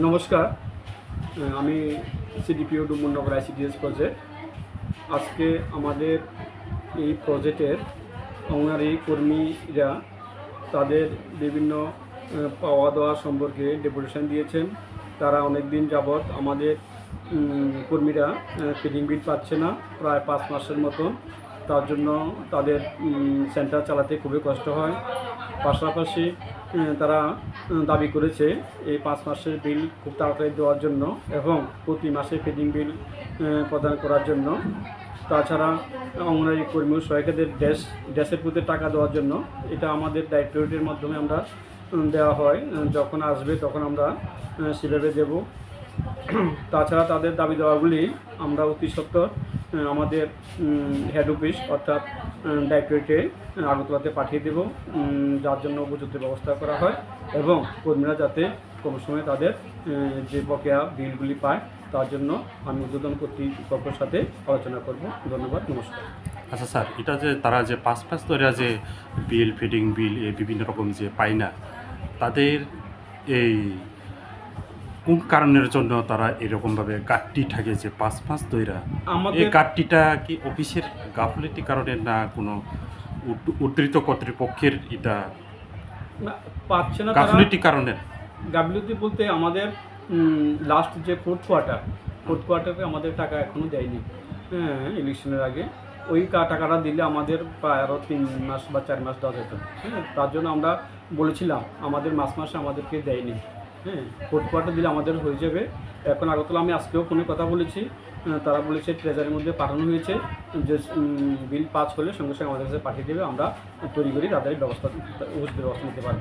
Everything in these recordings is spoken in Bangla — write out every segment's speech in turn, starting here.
নমস্কার। আমি সিডিপিও ডুমনগর আইসিডিএস প্রজেক্ট আজকে আমাদের এই প্রজেক্টের অঙ্গনারী কর্মীরা তাদের বিভিন্ন পাওয়া দেওয়া সম্পর্কে ডেপুটেশন দিয়েছেন। তারা অনেক দিন যাবৎ আমাদের কর্মীরা ফিডিং বিট পাচ্ছে না, প্রায় পাঁচ মাসের মতন তার জন্য তাদের সেন্টার চালাতে খুবই কষ্ট হয়। পাশাপাশি তারা দাবি করেছে এই পাঁচ মাসের বিল খুব তাড়াতাড়ি দেওয়ার জন্য এবং প্রতি মাসে ফিডিং বিল প্রদান করার জন্য। তাছাড়া অঙ্গনারী কর্মী সহায়িকাদের ড্যাশ ড্যাশের প্রতি টাকা দেওয়ার জন্য এটা আমাদের ডাইরেক্টরেটের মাধ্যমে আমরা দেওয়া হয়। যখন আসবে তখন আমরা সেভাবে দেবো। তাছাড়া তাদের দাবি দেওয়াগুলি আমরা অতি সত্বর আহ, আমাদের হেড অফিস অর্থাৎ ডাইরেক্টরেটে আগরতলাতে পাঠিয়ে দেব। যার জন্য উপযুক্ত ব্যবস্থা করা হয় এবং কর্মীরা যাতে কম সময়ে তাদের যে বকেয়া বিলগুলি পায়, তার জন্য আমি উদ্বোধন কর্তৃপক্ষের সাথে আলোচনা করব। ধন্যবাদ, নমস্কার। আচ্ছা স্যার, এটা যে তারা যে পাঁচ পাঁচ ধরে যে বিল ফিডিং বিল বিভিন্ন রকম যে পায় না, তাদের এই কোন কারণের জন্য তারা এরকমভাবে গাঠটি থাকে যে পাঁচ পাঁচ দইরা? এই আমাদের গাঠটিটা কি অফিসের গাফলতি কারণে না কোনো উদ- উদ্ধৃত কর্তৃপক্ষের এটা না, পাচ্ছে না তারা। গাফলতি কারণে? ডাব্লিউটি বলতে আমাদের লাস্ট যে ফোর্থ কোয়ার্টার ফোর্থ কোয়ার্টারে আমাদের টাকা এখনও দেয়নি। হ্যাঁ ইলেকশনের আগে। ওই টাকাটা দিলে আমাদের প্রায় আরও তিন মাস বা চার মাস দেওয়া যেত। হ্যাঁ তার জন্য আমরা বলেছিলাম আমাদের মাস মাসে আমাদেরকে দেয়নি। হ্যাঁ ফোর্থ কোয়ার্টার দিলে আমাদের হয়ে যাবে। এখন আগরতলা আমি আজকেও ফোনে কথা বলেছি। তারা বলেছে ট্রেজারির মধ্যে পাঠানো হয়েছে। যে বিল পাস হলে সঙ্গে সঙ্গে আমাদের কাছে পাঠিয়ে দেবে। আমরা তৈরি করি তাদের ব্যবস্থা উচিত ব্যবস্থা নিতে পারব।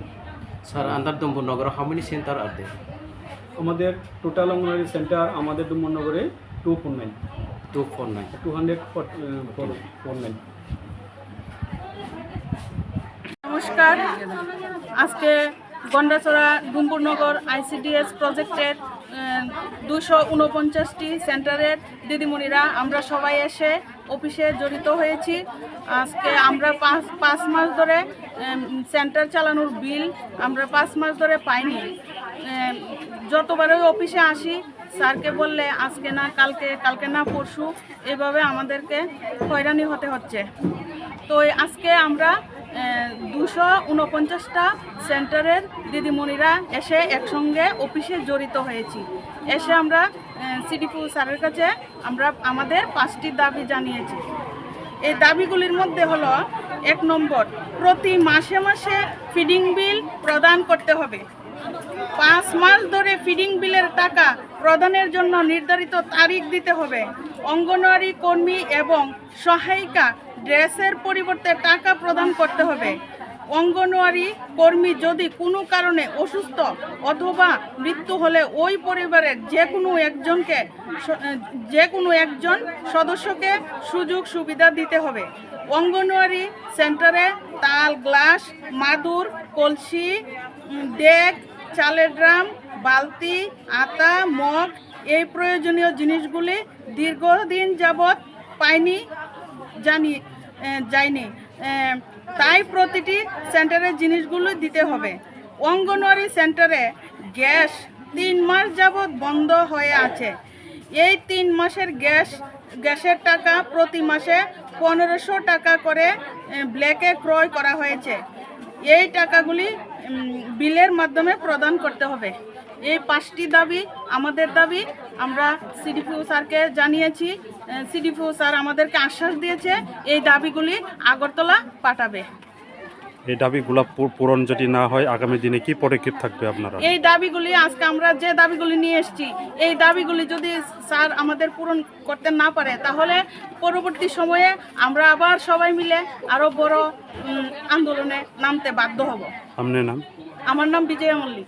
Sir under Dumbunnagar, how many center are আমাদের টোটাল অঙ্গনওয়াড়ি সেন্টার আমাদের ডুমনগরে two four nine two four nine two hundred four nine নমস্কার। আজকে গন্ডাচড়া ডুম্বুরনগর আইসিডিএস প্রজেক্টের দুশো উনপঞ্চাশটি সেন্টারের দিদিমণিরা, আমরা সবাই এসে অফিসে জড়িত হয়েছি। আজকে আমরা পাঁচ পাঁচ মাস ধরে সেন্টার চালানোর বিল আমরা পাঁচ মাস ধরে পাইনি। যতবারই অফিসে আসি, স্যারকে বললে আজকে না, কালকে কালকে না, পরশু, এভাবে আমাদেরকে হয়রানি হতে হচ্ছে। তো আজকে আমরা দুশো উনপঞ্চাশটা সেন্টারের দিদিমণিরা এসে একসঙ্গে অফিসে জড়িত হয়েছি। এসে আমরা সিডিপু স্যারের কাছে আমরা আমাদের পাঁচটি দাবি জানিয়েছি। এই দাবিগুলির মধ্যে হলো, এক নম্বর, প্রতি মাসে মাসে ফিডিং বিল প্রদান করতে হবে। পাঁচ মাস ধরে ফিডিং বিলের টাকা প্রদানের জন্য নির্ধারিত তারিখ দিতে হবে। অঙ্গনওয়াড়ি কর্মী এবং সহায়িকা ড্রেসের পরিবর্তে টাকা প্রদান করতে হবে। অঙ্গনওয়াড়ি কর্মী যদি কোনো কারণে অসুস্থ অথবা মৃত্যু হলে ওই পরিবারের যে কোনো একজনকে যে কোনো একজন সদস্যকে সুযোগ সুবিধা দিতে হবে। অঙ্গনওয়াড়ি সেন্টারে তাল, গ্লাস, মাদুর, কলসি ডেক, চালের ড্রাম বালতি, আতা, মগ এই প্রয়োজনীয় জিনিসগুলি দীর্ঘদিন যাবৎ পাইনি, জানি যায়নি। তাই প্রতিটি সেন্টারের জিনিসগুলো দিতে হবে। অঙ্গনওয়াড়ি সেন্টারে গ্যাস তিন মাস যাবৎ বন্ধ হয়ে আছে। এই তিন মাসের গ্যাস, গ্যাসের টাকা প্রতি মাসে পনেরোশো টাকা করে ব্ল্যাকে ক্রয় করা হয়েছে। এই টাকাগুলি বিলের মাধ্যমে প্রদান করতে হবে। এই পাঁচটি দাবি আমাদের দাবি। আমরা সিডিপিও স্যারকে জানিয়েছি সিডিপিও স্যার আমাদেরকে আশ্বাস দিয়েছে এই দাবিগুলি আগরতলা পাঠাবে। এই দাবিগুলো পূরণ যদি না হয় আগামী দিনে কি পদক্ষেপ থাকবে আপনারা? এই দাবিগুলি আজকে আমরা যে দাবিগুলি নিয়ে এসেছি এই দাবিগুলি যদি স্যার আমাদের পূরণ করতে না পারে তাহলে পরবর্তী সময়ে আমরা আবার সবাই মিলে আরও বড় আন্দোলনে নামতে বাধ্য হব। আপনার নাম? আমার নাম বিজয়া মল্লিক।